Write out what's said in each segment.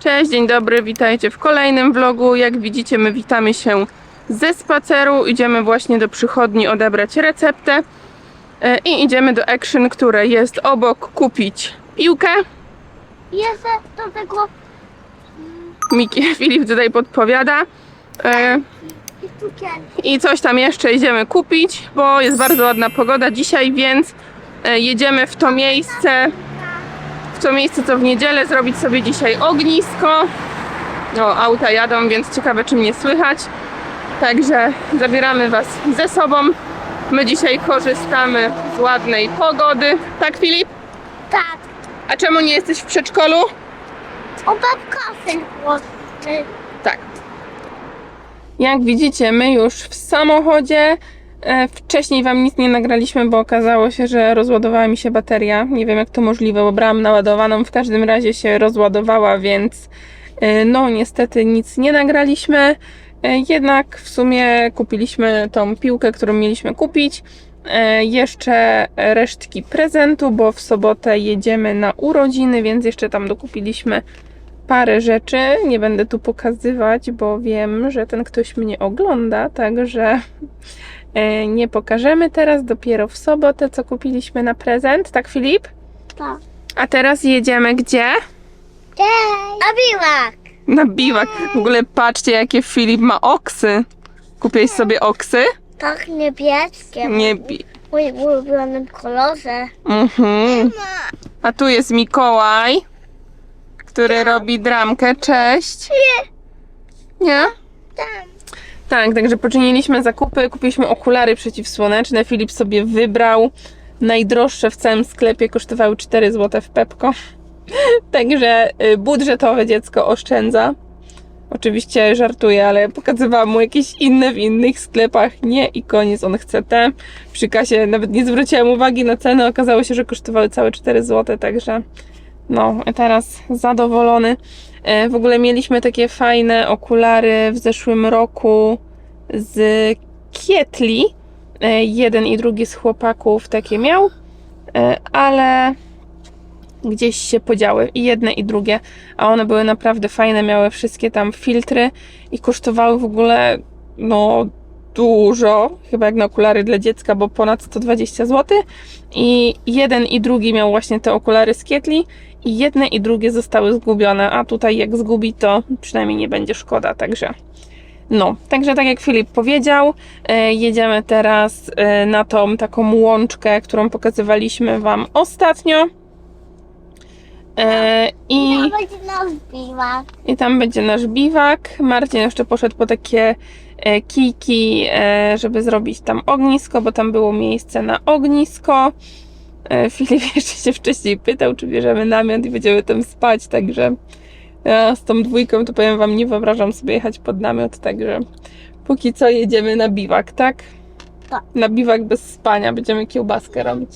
Cześć, dzień dobry, witajcie w kolejnym vlogu. Jak widzicie, my witamy się ze spaceru. Idziemy właśnie do przychodni odebrać receptę e, i idziemy do Action, które jest obok, kupić piłkę. Jeszcze do tego Miki, Filip tutaj podpowiada. E. I coś tam jeszcze idziemy kupić, bo jest bardzo ładna pogoda dzisiaj, więc e, jedziemy w to miejsce, w to miejsce co w niedzielę, zrobić sobie dzisiaj ognisko. O, auta jadą, więc ciekawe czy mnie słychać. Także zabieramy Was ze sobą. My dzisiaj korzystamy z ładnej pogody. Tak, Filip? Tak, A czemu nie jesteś w przedszkolu? o babka syn głosny. Tak. Jak widzicie, my już w samochodzie. E, Wcześniej Wam nic nie nagraliśmy, bo okazało się, że rozładowała mi się bateria. Nie wiem, jak to możliwe, bo brałam naładowaną. W każdym razie się rozładowała, więc e, no niestety nic nie nagraliśmy. E, Jednak w sumie kupiliśmy tą piłkę, którą mieliśmy kupić. Jeszcze resztki prezentu, bo w sobotę jedziemy na urodziny, więc jeszcze tam dokupiliśmy parę rzeczy. Nie będę tu pokazywać, bo wiem, że ten ktoś mnie ogląda, także nie pokażemy teraz. Dopiero w sobotę, co kupiliśmy na prezent. Tak, Filip? Tak. A teraz jedziemy gdzie? Cześć. A biłak. Na biwak. W ogóle patrzcie, jakie Filip ma oksy. Kupiłeś sobie oksy? Tak niebieskie. Nie bi. W moim ulubionym kolorze. Mhm. A tu jest Mikołaj, który robi dramkę. Cześć. Nie? Tam. Tak, także poczyniliśmy zakupy, kupiliśmy okulary przeciwsłoneczne. Filip sobie wybrał najdroższe w całym sklepie, kosztowały 4 zł w Pepko. Także y, budżetowe dziecko oszczędza. Oczywiście żartuję, ale pokazywałam mu jakieś inne w innych sklepach. Nie i koniec, on chce te. Przy kasie nawet nie zwróciłem uwagi na cenę, okazało się, że kosztowały całe 4 zł, także no, teraz zadowolony. E, W ogóle mieliśmy takie fajne okulary w zeszłym roku z Kietli. E, Jeden i drugi z chłopaków takie miał, e, ale gdzieś się podziały i jedne i drugie, a one były naprawdę fajne, miały wszystkie tam filtry i kosztowały w ogóle no dużo, chyba jak na okulary dla dziecka, bo ponad 120 zł i jeden i drugi miał właśnie te okulary z Kietli i jedne i drugie zostały zgubione, a tutaj jak zgubi to przynajmniej nie będzie szkoda, także no, także tak jak Filip powiedział, e, jedziemy teraz e, na tą taką łączkę, którą pokazywaliśmy Wam ostatnio. E, I, To będzie nasz biwak. I tam będzie nasz biwak. Marcin jeszcze poszedł po takie kijki, e, żeby zrobić tam ognisko, bo tam było miejsce na ognisko. E, Filip jeszcze się wcześniej pytał, czy bierzemy namiot i będziemy tam spać, także ja z tą dwójką to powiem Wam, nie wyobrażam sobie jechać pod namiot, także póki co jedziemy na biwak, tak? Tak. Na biwak bez spania, będziemy kiełbaskę robić.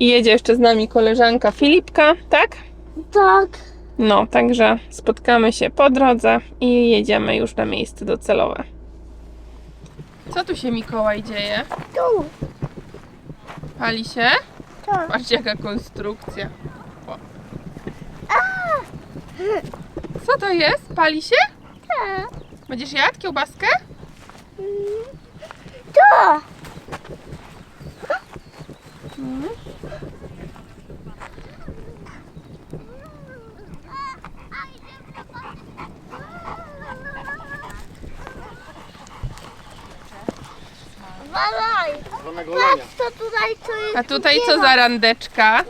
I jedzie jeszcze z nami koleżanka Filipka, tak? Tak. No, także spotkamy się po drodze i jedziemy już na miejsce docelowe. Co tu się Mikołaj dzieje? Tu. Pali się? Tak. Patrzcie jaka konstrukcja. O. Co to jest? Pali się? Tak. Będziesz jadł kiełbaskę? Tu. Walaj. Patrz co tutaj co jest. A tutaj co za randeczka?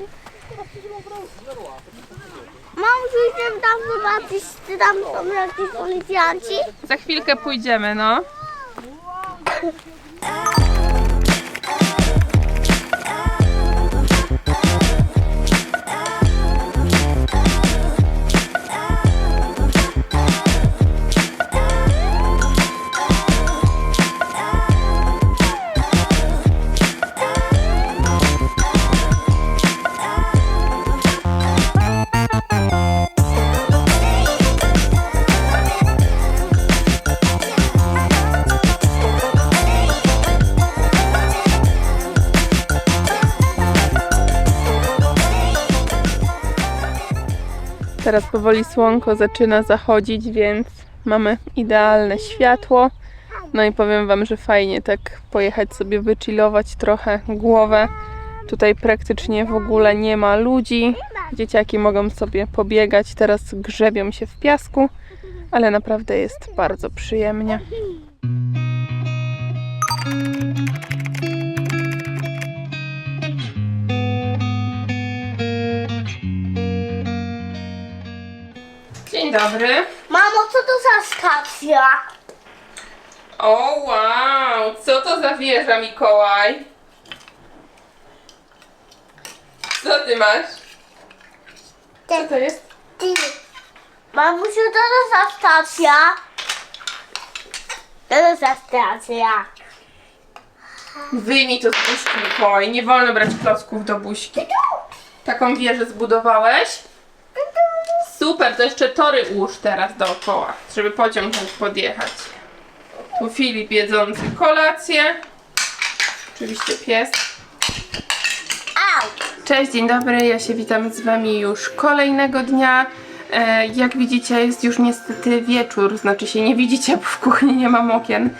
Mam idziemy tam zobaczyć, czy tam są jakieś policjanci. Za chwilkę pójdziemy, no. Teraz powoli słonko zaczyna zachodzić, więc mamy idealne światło. No i powiem Wam, że fajnie tak pojechać sobie wychillować trochę głowę. Tutaj praktycznie w ogóle nie ma ludzi. Dzieciaki mogą sobie pobiegać, teraz grzebią się w piasku, ale naprawdę jest bardzo przyjemnie. Dobry. Mamo, co to za stacja? O wow, co to za wieża, Mikołaj? Co ty masz? Co to jest? Ty. Mamusiu, co to za stacja? Co to za stacja? Wyjmij to z buźki, Mikołaj. Nie wolno brać klocków do buźki. Taką wieżę zbudowałeś? Super, to jeszcze tory ułóż teraz dookoła, żeby pociąg mógł podjechać. Tu Filip jedzący kolację. Oczywiście pies. Cześć, dzień dobry, ja się witam z Wami już kolejnego dnia. E, jak widzicie, jest już niestety wieczór, znaczy się nie widzicie, bo w kuchni nie mam okien,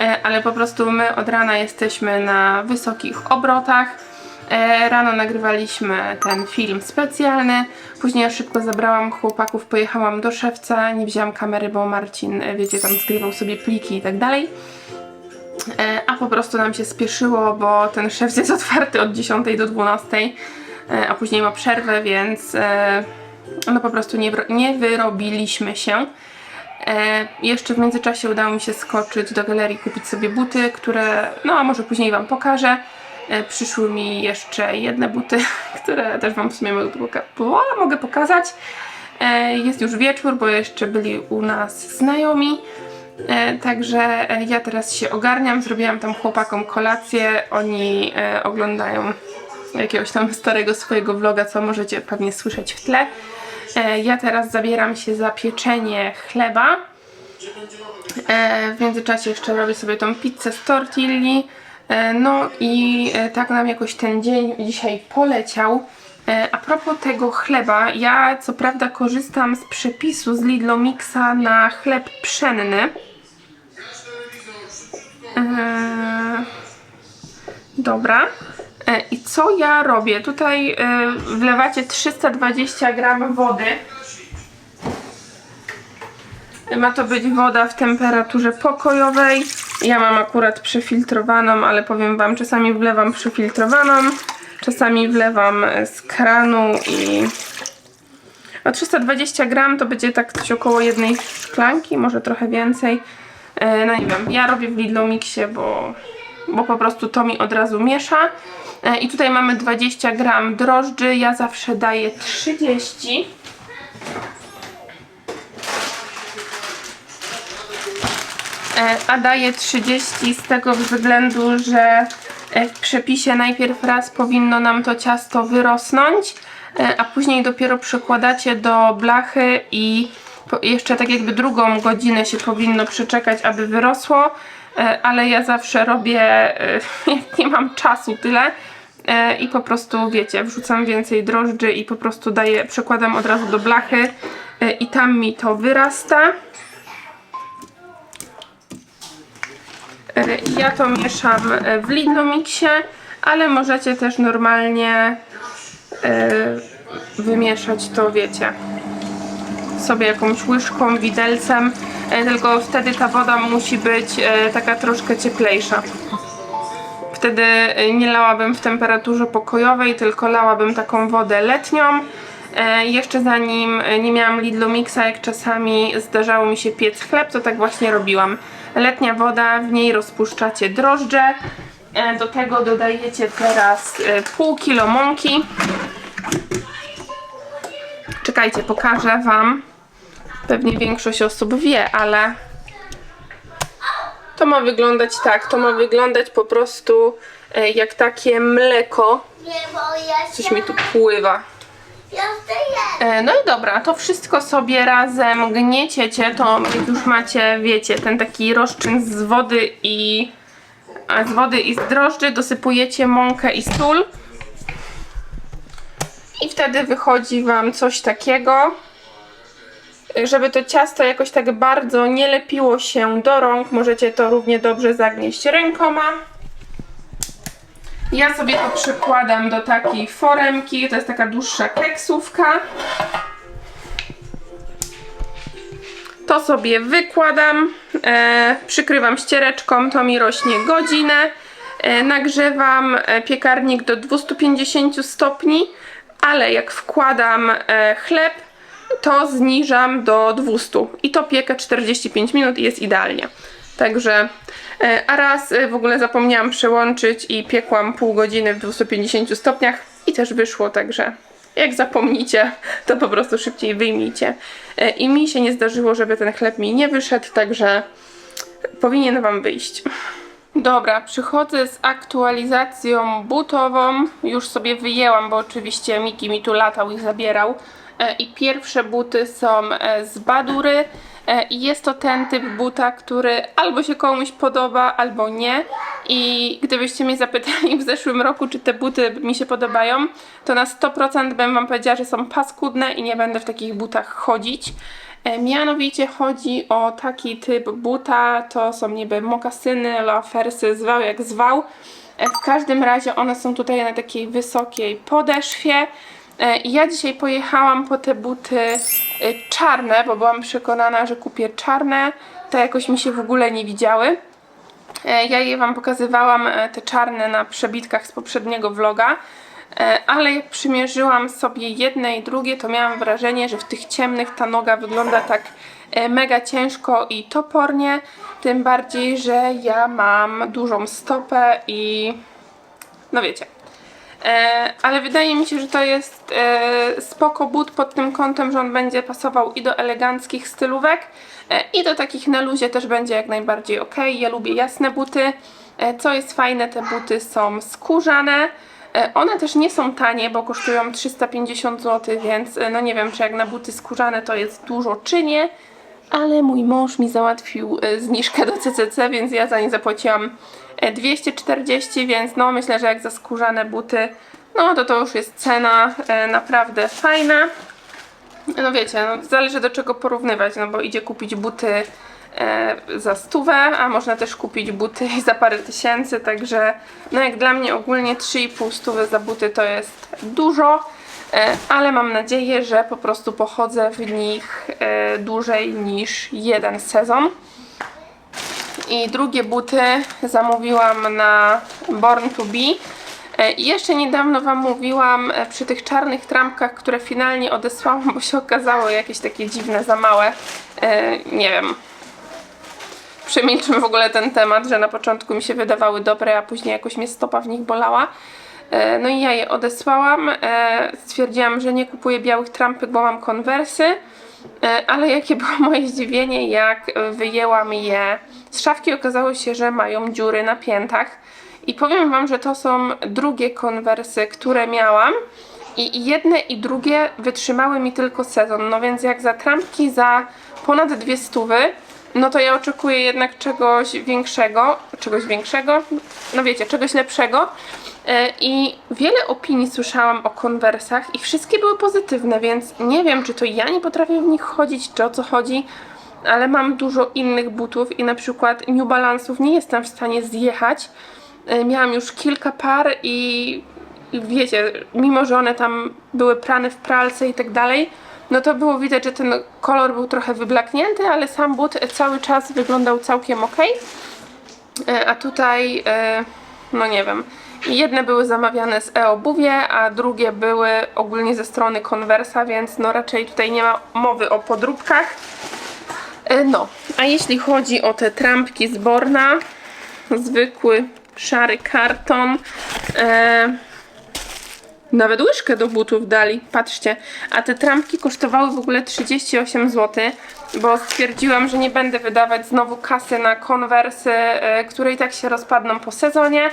e, ale po prostu my od rana jesteśmy na wysokich obrotach. E, rano nagrywaliśmy ten film specjalny, później ja szybko zabrałam chłopaków, pojechałam do szewca, nie wzięłam kamery, bo Marcin, e, wiecie, tam zgrywał sobie pliki i tak dalej. E, a po prostu nam się spieszyło, bo ten szef jest otwarty od 10 do 12, e, a później ma przerwę, więc no po prostu nie, nie wyrobiliśmy się. E, jeszcze w międzyczasie udało mi się skoczyć do galerii, kupić sobie buty, które, no a może później Wam pokażę. E, przyszły mi jeszcze jedne buty, które też Wam w sumie mogę, pokazać. E, jest już wieczór, bo jeszcze byli u nas znajomi. E, Także ja teraz się ogarniam, zrobiłam tam chłopakom kolację, oni oglądają jakiegoś tam starego swojego vloga, co możecie pewnie słyszeć w tle. Ja teraz zabieram się za pieczenie chleba. W międzyczasie jeszcze robię sobie tą pizzę z tortilli. E, no i e, tak nam jakoś ten dzień dzisiaj poleciał. E, a propos tego chleba, ja co prawda korzystam z przepisu z Lidlo Mixa na chleb pszenny. Eee, dobra. I co ja robię? Tutaj e, wlewacie 320 gram wody. Ma to być woda w temperaturze pokojowej. Ja mam akurat przefiltrowaną, ale powiem Wam, czasami wlewam przefiltrowaną, czasami wlewam e, z kranu i o 320 gram to będzie tak coś około jednej szklanki, może trochę więcej. E, No nie wiem, ja robię w Lidlo Mixie, bo, bo po prostu to mi od razu miesza. E, I tutaj mamy 20 gram drożdży, ja zawsze daję 30. A daję 30 z tego względu, że e, w przepisie najpierw raz powinno nam to ciasto wyrosnąć, e, a później dopiero przekładacie do blachy i jeszcze tak jakby drugą godzinę się powinno przeczekać, aby wyrosło, e, ale ja zawsze robię, e, jak nie mam czasu tyle e, i po prostu wiecie, wrzucam więcej drożdży i po prostu daję, przekładam od razu do blachy e, i tam mi to wyrasta. Ja to mieszam e, w Mixie, ale możecie też normalnie e, wymieszać to, wiecie, sobie jakąś łyżką, widelcem, e, tylko wtedy ta woda musi być e, taka troszkę cieplejsza. Wtedy e, nie lałabym w temperaturze pokojowej, tylko lałabym taką wodę letnią. E, jeszcze zanim e, nie miałam Lidlo Mixa, jak czasami zdarzało mi się piec chleb, to tak właśnie robiłam. Letnia woda, w niej rozpuszczacie drożdże. E, do tego dodajecie teraz e, pół kilo mąki. Czekajcie, pokażę Wam. Pewnie większość osób wie, ale to ma wyglądać tak. To ma wyglądać po prostu e, jak takie mleko. Coś mi tu pływa. E, No i dobra, to wszystko sobie razem gnieciecie, to już macie, wiecie, ten taki rozczyn z wody i z wody i z drożdży dosypujecie mąkę i sól i wtedy wychodzi Wam coś takiego. żeby to ciasto jakoś tak bardzo nie lepiło się do rąk, możecie to równie dobrze zagnieść rękoma. Ja sobie to przykładam do takiej foremki, to jest taka dłuższa keksówka. To sobie wykładam, e, przykrywam ściereczką, to mi rośnie godzinę. E, nagrzewam e, piekarnik do 250 stopni, ale jak wkładam e, chleb, to zniżam do 200 i to piekę 45 minut i jest idealnie. Także, e, a raz e, w ogóle zapomniałam przełączyć i piekłam pół godziny w 250 stopniach i też wyszło, także jak zapomnicie, to po prostu szybciej wyjmijcie. E, I mi się nie zdarzyło, żeby ten chleb mi nie wyszedł, także powinien Wam wyjść. Dobra, przychodzę z aktualizacją butową. Już sobie wyjęłam, bo oczywiście Miki mi tu latał i zabierał. I pierwsze buty są z Badury. E, I jest to ten typ buta, który albo się komuś podoba, albo nie. I gdybyście mnie zapytali w zeszłym roku, czy te buty mi się podobają, to na 100% bym Wam powiedziała, że są paskudne i nie będę w takich butach chodzić. E, Mianowicie chodzi o taki typ buta, to są niby mokasyny, loafersy, zwał jak zwał. E, W każdym razie one są tutaj na takiej wysokiej podeszwie. E, i Ja dzisiaj pojechałam po te buty e, czarne, bo byłam przekonana, że kupię czarne. Te jakoś mi się w ogóle nie widziały. E, Ja je Wam pokazywałam, te czarne na przebitkach z poprzedniego vloga. Ale jak przymierzyłam sobie jedne i drugie, to miałam wrażenie, że w tych ciemnych ta noga wygląda tak mega ciężko i topornie. Tym bardziej, że ja mam dużą stopę i no wiecie. E, ale wydaje mi się, że to jest e, spoko but pod tym kątem, że on będzie pasował i do eleganckich stylówek e, i do takich na luzie też będzie jak najbardziej ok. Ja lubię jasne buty. Co jest fajne, te buty są skórzane. One też nie są tanie, bo kosztują 350 zł, więc no nie wiem, czy jak na buty skórzane to jest dużo, czy nie. Ale mój mąż mi załatwił zniżkę do CCC, więc ja za nie zapłaciłam 240, więc no myślę, że jak za skórzane buty, no to to już jest cena e, naprawdę fajna. No wiecie, no, zależy do czego porównywać, no bo idzie kupić buty e, za stówę, a można też kupić buty za parę tysięcy, także no jak dla mnie ogólnie 3,5 stówy za buty to jest dużo, e, ale mam nadzieję, że po prostu pochodzę w nich e, dłużej niż jeden sezon. I drugie buty zamówiłam na Born to Be. E, I jeszcze niedawno Wam mówiłam e, przy tych czarnych trampkach, które finalnie odesłałam, bo się okazało jakieś takie dziwne, za małe. E, Nie wiem. Przemilczmy w ogóle ten temat, że na początku mi się wydawały dobre, a później jakoś mnie stopa w nich bolała. No i ja je odesłałam. Stwierdziłam, że nie kupuję białych trampek, bo mam konwersy. E, Ale jakie było moje zdziwienie, jak wyjęłam je z szafki, okazało się, że mają dziury na piętach. I powiem Wam, że to są drugie konwersy, które miałam. I jedne i drugie wytrzymały mi tylko sezon. No więc jak za trampki za ponad dwie stówy, no to ja oczekuję jednak czegoś większego. Czegoś większego? No wiecie, czegoś lepszego. E, I wiele opinii słyszałam o konwersach i wszystkie były pozytywne, więc nie wiem, czy to ja nie potrafię w nich chodzić, czy o co chodzi, ale mam dużo innych butów i na przykład New Balance'ów nie jestem w stanie zjechać. E, Miałam już kilka par i wiecie, mimo że one tam były prane w pralce i tak dalej, no to było widać, że ten kolor był trochę wyblaknięty, ale sam but cały czas wyglądał całkiem ok. A tutaj, e, no nie wiem, jedne były zamawiane z e-obuwie, a drugie były ogólnie ze strony Conversa, więc no raczej tutaj nie ma mowy o podróbkach. E, No, a jeśli chodzi o te trampki z Borna, zwykły szary karton, e, nawet łyżkę do butów dali, patrzcie. A te trampki kosztowały w ogóle 38 zł, bo stwierdziłam, że nie będę wydawać znowu kasy na konwersy, e, które i tak się rozpadną po sezonie.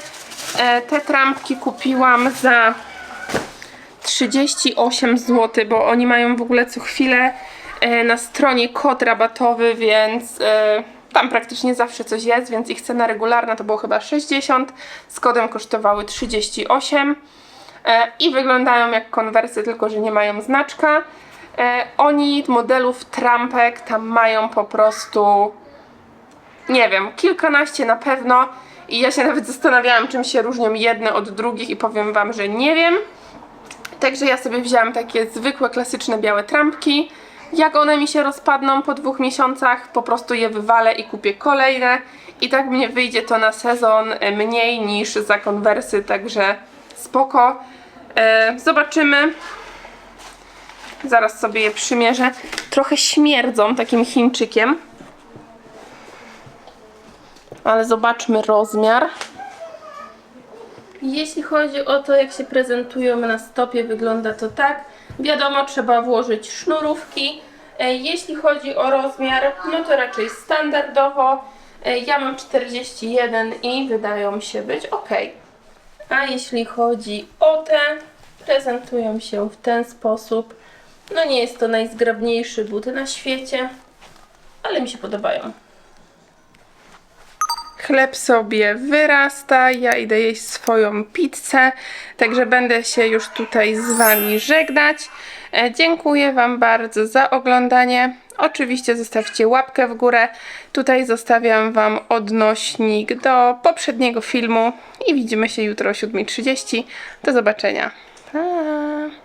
E, te trampki kupiłam za 38 zł, bo oni mają w ogóle co chwilę e, na stronie kod rabatowy, więc tam praktycznie zawsze coś jest, więc ich cena regularna to było chyba 60, z kodem kosztowały 38 e, i wyglądają jak konwersy, tylko że nie mają znaczka. E, oni modelów trampek tam mają po prostu nie wiem, kilkanaście na pewno i ja się nawet zastanawiałam, czym się różnią jedne od drugich i powiem Wam, że nie wiem. Także ja sobie wzięłam takie zwykłe, klasyczne białe trampki. Jak one mi się rozpadną po dwóch miesiącach, po prostu je wywalę i kupię kolejne. I tak mnie wyjdzie to na sezon e, mniej niż za konwersy, także spoko. E, zobaczymy. Zaraz sobie je przymierzę. Trochę śmierdzą takim Chińczykiem. Ale zobaczmy rozmiar. Jeśli chodzi o to, jak się prezentują na stopie, wygląda to tak. Wiadomo, trzeba włożyć sznurówki. E, Jeśli chodzi o rozmiar, no to raczej standardowo. E, Ja mam 41 i wydają się być ok. A jeśli chodzi o te, prezentują się w ten sposób. No nie jest to najzgrabniejszy but na świecie, ale mi się podobają. Chleb sobie wyrasta, ja idę jeść swoją pizzę, także będę się już tutaj z Wami żegnać. E, Dziękuję Wam bardzo za oglądanie. Oczywiście zostawcie łapkę w górę. Tutaj zostawiam Wam odnośnik do poprzedniego filmu i widzimy się jutro o 7.30. Do zobaczenia. Pa!